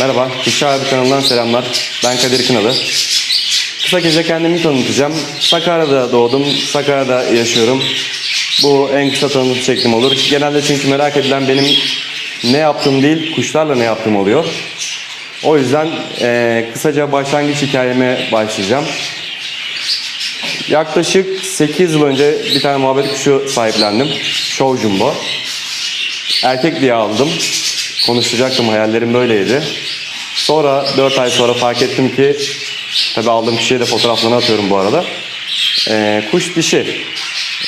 Merhaba, Kuşçu abi kanalından selamlar. Ben Kadir Kınalı. Kısa kese kendimi tanıtacağım. Sakarya'da doğdum, Sakarya'da yaşıyorum. Bu en kısa tanıtım şeklim olur. Genelde çünkü merak edilen benim ne yaptığım değil, kuşlarla ne yaptığım oluyor. O yüzden eee, kısaca başlangıç hikayeme başlayacağım. Yaklaşık 8 yıl önce bir tane muhabbet kuşu sahiplendim. Show Jumbo. Erkek diye aldım. Konuşacaktım hayallerim böyleydi. Sonra 4 ay sonra fark ettim ki tabi aldığım kişiye de fotoğraflarını atıyorum bu arada. Ee, kuş dişi.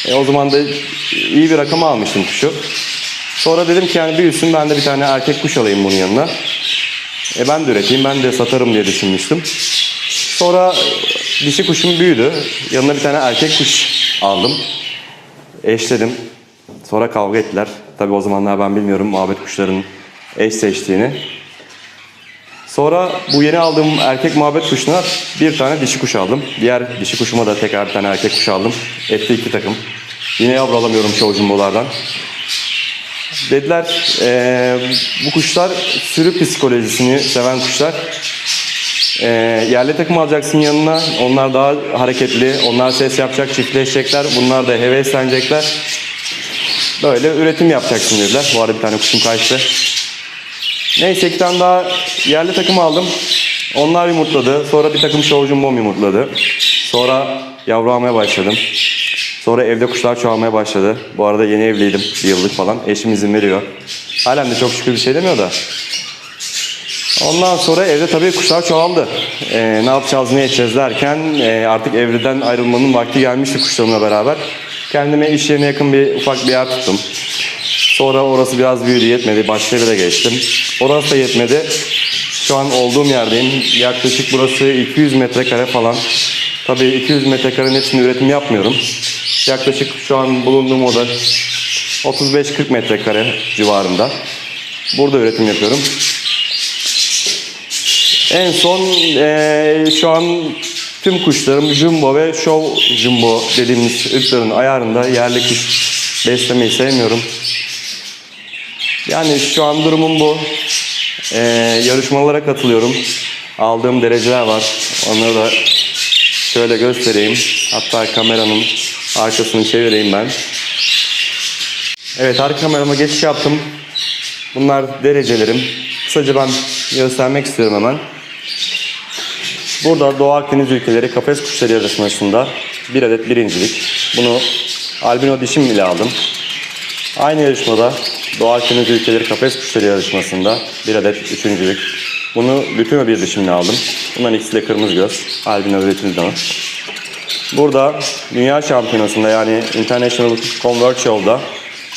E, o zaman da iyi bir rakam almıştım kuşu. Sonra dedim ki yani büyüsün ben de bir tane erkek kuş alayım bunun yanına. E ben de üreteyim ben de satarım diye düşünmüştüm. Sonra dişi kuşum büyüdü. Yanına bir tane erkek kuş aldım. Eşledim. Sonra kavga ettiler. Tabii o zamanlar ben bilmiyorum muhabbet kuşlarının eş seçtiğini. Sonra bu yeni aldığım erkek muhabbet kuşuna bir tane dişi kuş aldım. Diğer dişi kuşuma da tekrar bir tane erkek kuş aldım. Etti iki takım. Yine yavru alamıyorum çoğu jumbolardan. Dediler eee, bu kuşlar sürü psikolojisini seven kuşlar. Eee, yerli takım alacaksın yanına. Onlar daha hareketli. Onlar ses yapacak, çiftleşecekler. Bunlar da heveslenecekler. Böyle üretim yapacaksın dediler. Bu arada bir tane kuşum kaçtı. Neyse iki tane daha yerli takım aldım. Onlar yumurtladı. Sonra bir takım şovcum bom yumurtladı. Sonra yavru almaya başladım. Sonra evde kuşlar çoğalmaya başladı. Bu arada yeni evliydim. Bir yıllık falan. Eşim izin veriyor. Halen de çok şükür bir şey demiyor da. Ondan sonra evde tabii kuşlar çoğaldı. Ee, ne yapacağız, ne edeceğiz derken e, artık evriden ayrılmanın vakti gelmişti kuşlarımla beraber. Kendime iş yerine yakın bir ufak bir yer tuttum. Sonra orası biraz büyüdü yetmedi. Başka bir de geçtim. Orası da yetmedi. Şu an olduğum yerdeyim. Yaklaşık burası 200 metrekare falan. Tabii 200 metrekarenin hepsini üretim yapmıyorum. Yaklaşık şu an bulunduğum oda 35-40 metrekare civarında. Burada üretim yapıyorum. En son eee, şu an tüm kuşlarım jumbo ve show jumbo dediğimiz ırkların ayarında yerli kuş beslemeyi sevmiyorum. Yani şu an durumum bu. Eee, yarışmalara katılıyorum. Aldığım dereceler var. Onları da şöyle göstereyim. Hatta kameranın arkasını çevireyim ben. Evet arka kamerama geçiş yaptım. Bunlar derecelerim. Kısaca ben göstermek istiyorum hemen. Burada Doğu Akdeniz ülkeleri kafes kuşları yarışmasında bir adet birincilik. Bunu albino dişim ile aldım. Aynı yarışmada Doğu Akdeniz ülkeleri kafes kuşları yarışmasında bir adet üçüncülük. Bunu lütino bir dişimle aldım. Bunların ikisi de kırmızı göz. Albino lütino. Burada dünya şampiyonasında yani International Convert Show'da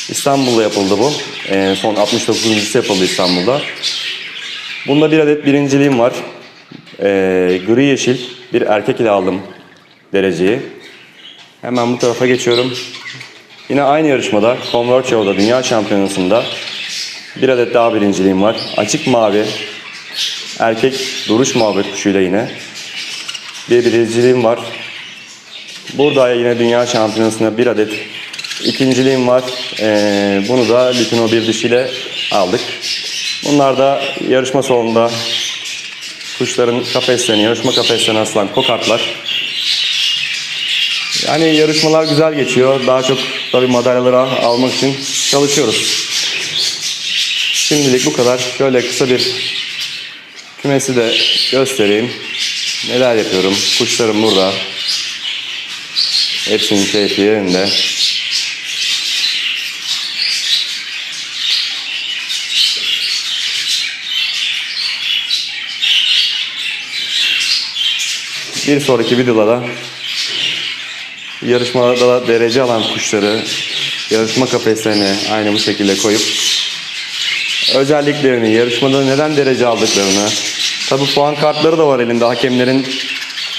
İstanbul'da yapıldı bu. Ee, son 69. yapıldı İstanbul'da. Bunda bir adet birinciliğim var. Ee, gri yeşil bir erkek ile aldım dereceyi. Hemen bu tarafa geçiyorum. Yine aynı yarışmada Convert Show'da Dünya Şampiyonası'nda bir adet daha birinciliğim var. Açık mavi erkek duruş muhabbet kuşuyla yine bir birinciliğim var. Burada yine Dünya Şampiyonası'nda bir adet ikinciliğim var. Ee, bunu da Lütino bir dişiyle aldık. Bunlar da yarışma sonunda kuşların kafeslerine, yarışma kafeslerine asılan kokartlar. Yani yarışmalar güzel geçiyor. Daha çok tabii madalyaları almak için çalışıyoruz. Şimdilik bu kadar. Şöyle kısa bir kümesi de göstereyim. Neler yapıyorum. Kuşlarım burada. Hepsinin keyfi yerinde. Bir sonraki videoda da yarışmada da derece alan kuşları yarışma kafeslerine aynı bu şekilde koyup özelliklerini, yarışmada neden derece aldıklarını tabi puan kartları da var elimde hakemlerin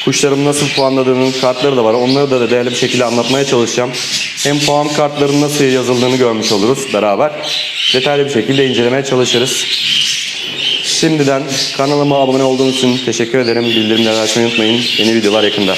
kuşlarım nasıl puanladığının kartları da var. Onları da değerli bir şekilde anlatmaya çalışacağım. Hem puan kartlarının nasıl yazıldığını görmüş oluruz beraber. Detaylı bir şekilde incelemeye çalışırız. Şimdiden kanalıma abone olduğunuz için teşekkür ederim. Bildirimleri açmayı unutmayın. Yeni videolar yakında.